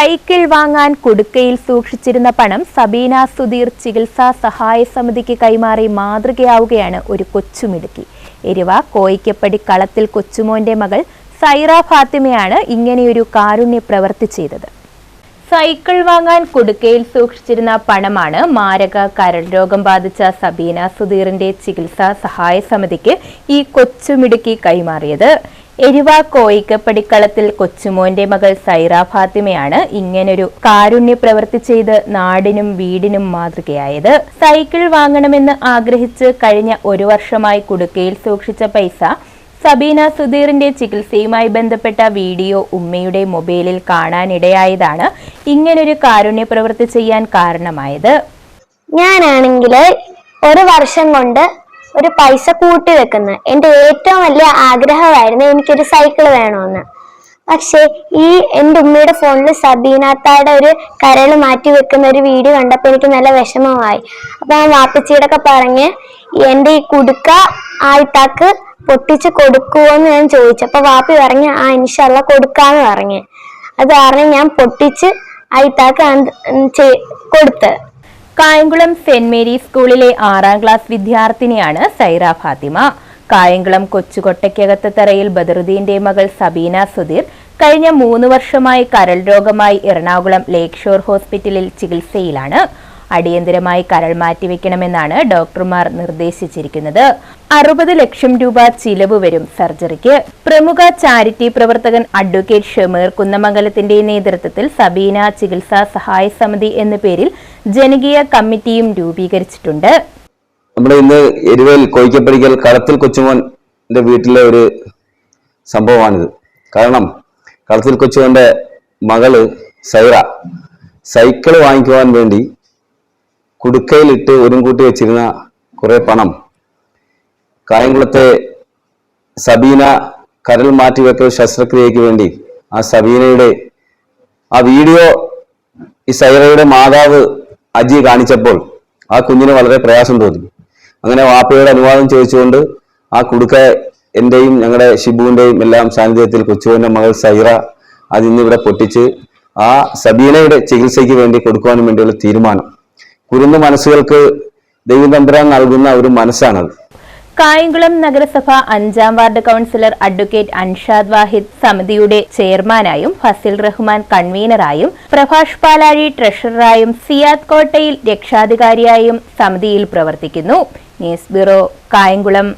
Cycle വാങ്ങാൻ കുടുക്കയിൽ സൂക്ഷിച്ചിരുന്ന പണം സബീന സുധീർ ചികിത്സാ സഹായ സമിതിക്ക് കൈമാറി മാതൃകയാവുകയാണ് ഒരു കൊച്ചുമിടുക്കി. എരിവ കോയിക്കപ്പടി കളത്തിൽ കൊച്ചുമോന്റെ മകൾ സൈറ ഫാത്തിമയാണ് ഇങ്ങനെയൊരു കാരുണ്യ പ്രവൃത്തി ചെയ്തത്. സൈക്കിൾ വാങ്ങാൻ കുടുക്കയിൽ സൂക്ഷിച്ചിരുന്ന പണമാണ് മാരക കരൾ രോഗം ബാധിച്ച സബീന സുധീറിന്റെ ചികിത്സാ സഹായ സമിതിക്ക് ഈ കൊച്ചുമിടുക്കി കൈമാറിയത്. എരിവ കോയിക്കപ്പടിക്കളത്തിൽ കൊച്ചുമോന്റെ മകൾ സൈറ ഫാത്തിമയാണ് ഇങ്ങനൊരു കാരുണ്യ പ്രവൃത്തി ചെയ്ത് നാടിനും വീടിനും മാതൃകയായത്. സൈക്കിൾ വാങ്ങണമെന്ന് ആഗ്രഹിച്ച് കഴിഞ്ഞ ഒരു വർഷമായി കുടുക്കയിൽ സൂക്ഷിച്ച പൈസ സബീന സുധീറിന്റെ ചികിത്സയുമായി ബന്ധപ്പെട്ട വീഡിയോ ഉമ്മയുടെ മൊബൈലിൽ കാണാനിടയായതാണ് ഇങ്ങനൊരു കാരുണ്യ പ്രവൃത്തി ചെയ്യാൻ കാരണമായത്. ഞാനാണെങ്കിൽ ഒരു വർഷം കൊണ്ട് ഒരു പൈസ കൂട്ടി വെക്കുന്നത് എന്റെ ഏറ്റവും വലിയ ആഗ്രഹമായിരുന്നു എനിക്കൊരു സൈക്കിൾ വേണമെന്ന്. പക്ഷേ ഈ എന്റെ ഉമ്മയുടെ ഫോണിൽ സബീനാത്തായുടെ ഒരു കരൾ മാറ്റി വെക്കുന്ന ഒരു വീഡിയോ കണ്ടപ്പോൾ എനിക്ക് നല്ല വിഷമമായി. അപ്പൊ ഞാൻ വാപ്പച്ചിയുടെ ഒക്കെ പറഞ്ഞ് എന്റെ ഈ കുടുക്ക ആയിട്ടാക്ക് പൊട്ടിച്ച് കൊടുക്കുമോ എന്ന് ഞാൻ ചോദിച്ചു. അപ്പൊ വാപ്പി പറഞ്ഞ് ആ ഇൻഷല്ല കൊടുക്കാന്ന് പറഞ്ഞ്. അത് കാരണം ഞാൻ പൊട്ടിച്ച് ആയിട്ടാക്ക് കൊടുത്ത്. കായംകുളം സെന്റ് മേരി സ്കൂളിലെ ആറാം ക്ലാസ് വിദ്യാർത്ഥിനിയാണ് സൈറ ഫാത്തിമ. കായംകുളം കൊച്ചുകൊട്ടയ്ക്കകത്ത് തറയിൽ ബദറുദ്ദീന്റെ മകൾ സബീന സുധീർ കഴിഞ്ഞ മൂന്ന് വർഷമായി കരൾ രോഗമായി എറണാകുളം ലേക്ക് ഷോർ ഹോസ്പിറ്റലിൽ ചികിത്സയിലാണ്. അടിയന്തരമായി കരൾ മാറ്റിവെക്കണമെന്നാണ് ഡോക്ടർമാർ നിർദ്ദേശിച്ചിരിക്കുന്നത്. അറുപത് ലക്ഷം രൂപ ചിലവ് വരും സർജറിക്ക്. പ്രമുഖ ചാരിറ്റി പ്രവർത്തകൻ അഡ്വക്കേറ്റ് ഷമീർ കുന്നമംഗലത്തിന്റെ നേതൃത്വത്തിൽ സബീന ചികിത്സാ സഹായ സമിതി എന്ന പേരിൽ ജനകീയ കമ്മിറ്റിയും രൂപീകരിച്ചിട്ടുണ്ട്. നമ്മുടെ ഇന്ന് എരുവേൽ കോയിക്കപ്പടിക്കൽ കളത്തിൽ കൊച്ചുമോന്റെ വീട്ടിലെ ഒരു സംഭവമാണിത്. കാരണം കളത്തിൽ കൊച്ചുമോന്റെ മകൾ സൈറ സൈക്കിൾ വാങ്ങിക്കുവാൻ വേണ്ടി കുടുക്കയിലിട്ട് ഒരു കൂട്ടി വെച്ചിരുന്ന കുറെ പണം കായംകുളത്തെ സബീന കരൽ മാറ്റിവെക്കൽ ശസ്ത്രക്രിയയ്ക്ക് വേണ്ടി ആ സബീനയുടെ ആ വീഡിയോ ഈ സൈറയുടെ മാതാവ് അജി കാണിച്ചപ്പോൾ ആ കുഞ്ഞിന് വളരെ പ്രയാസം തോന്നി. അങ്ങനെ വാപ്പയുടെ അനുവാദം ചോദിച്ചുകൊണ്ട് ആ കുടുക്ക എന്റെയും ഞങ്ങളുടെ ഷിബുവിന്റെയും എല്ലാം സാന്നിധ്യത്തിൽ കൊച്ചുവിന്റെ മകൾ സൈറ അത് ഇന്നിവിടെ പൊട്ടിച്ച് ആ സബീനയുടെ ചികിത്സയ്ക്ക് വേണ്ടി കൊടുക്കുവാനും വേണ്ടിയുള്ള തീരുമാനം. കുരുന്ന് മനസ്സുകൾക്ക് ദൈവം തമ്പുരാൻ നൽകുന്ന ഒരു മനസ്സാണത്. കായംകുളം നഗരസഭ അഞ്ചാം ward councillor advocate Anshad Wahid സമിതിയുടെ ചെയർമാനായും ഫസിൽ റഹ്മാൻ കൺവീനറായും പ്രഭാഷ് പാലാഴി ട്രഷററായും സിയാദ് കോട്ടയിൽ രക്ഷാധികാരിയായും സമിതിയിൽ പ്രവർത്തിക്കുന്നു. News bureau Kayamkulam.